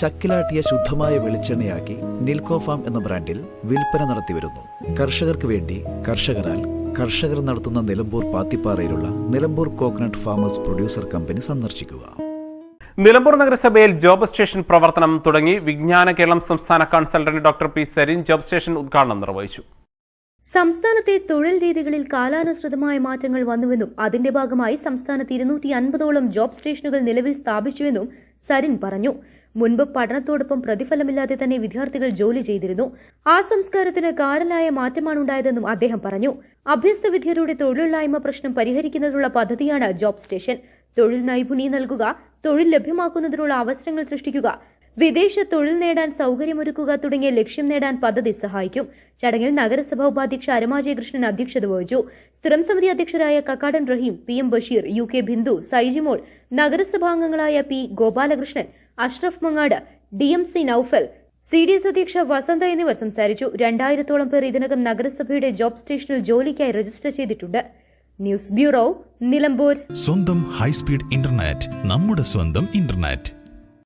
ചക്കിലാട്ടിയ ശുദ്ധമായ വെളിച്ചെണ്ണയാക്കി നിൽക്കോ ഫാം എന്ന ബ്രാൻഡിൽ വിൽപ്പന നടത്തിവരുന്നു. കർഷകർക്ക് വേണ്ടി കർഷകരാൽ കർഷകർ നടത്തുന്ന Nilambur പാത്തിപ്പാറയിലുള്ള Nilambur coconut farmers producer company സന്ദർശിക്കുക. നിലമ്പൂർ നഗരസഭയിൽ ജോബ് സ്റ്റേഷൻ പ്രവർത്തനം തുടങ്ങി വിജ്ഞാന കേരളം സംസ്ഥാന consultant doctor P Sarin job station ഉദ്ഘാടനം നിർവഹിച്ചു. സംസ്ഥാനത്തെ തൊഴിൽ രീതികളിൽ കാലാനുസൃതമായ മാറ്റങ്ങൾ വന്നുവെന്നും അതിന്റെ ഭാഗമായി സംസ്ഥാനത്ത് ഇരുന്നൂറ്റി അൻപതോളം ജോബ് സ്റ്റേഷനുകൾ നിലവിൽ സ്ഥാപിച്ചുവെന്നും സരിൻ പറഞ്ഞു. മുൻപ് പഠനത്തോടൊപ്പം പ്രതിഫലമില്ലാതെ തന്നെ വിദ്യാർത്ഥികൾ ജോലി ചെയ്തിരുന്നു. ആ സംസ്കാരത്തിന് കാരലായ മാറ്റമാണ് ഉണ്ടായതെന്നും അദ്ദേഹം പറഞ്ഞു. അഭ്യസ്ത വിദ്യരുടെ തൊഴിലില്ലായ്മ പ്രശ്നം പരിഹരിക്കുന്നതിനുള്ള പദ്ധതിയാണ് ജോബ് സ്റ്റേഷൻ. തൊഴിൽ നൈപുണി നൽകുക തൊഴിൽ ലഭ്യമാക്കുന്നതിനുള്ള അവസരങ്ങൾ സൃഷ്ടിക്കുക വിദേശ തൊഴിൽ നേടാൻ സൗകര്യമൊരുക്കുക തുടങ്ങിയ ലക്ഷ്യം നേടാൻ പദ്ധതി സഹായിക്കും. ചടങ്ങിൽ നഗരസഭാ ഉപാധ്യക്ഷ അരമാജയ കൃഷ്ണൻ അധ്യക്ഷത വഹിച്ചു. സ്ഥിരം സമിതി അധ്യക്ഷരായ Kakkadan Raheem P M Basheer U K Bindu Saijimol നഗരസഭാംഗങ്ങളായ P Gopalakrishnan Ashraf Mangad D M C Noufal C D S അധ്യക്ഷ വസന്ത എന്നിവർ സംസാരിച്ചു. രണ്ടായിരത്തോളം പേർ ഇതിനകം നഗരസഭയുടെ ജോബ് സ്റ്റേഷനിൽ ജോലിക്കായി രജിസ്റ്റർ ചെയ്തിട്ടുണ്ട്. News bureau Nilambur. സ്വന്തം ഹൈസ്പീഡ് ഇന്റർനെറ്റ് നമ്മുടെ സ്വന്തം ഇന്റർനെറ്റ്.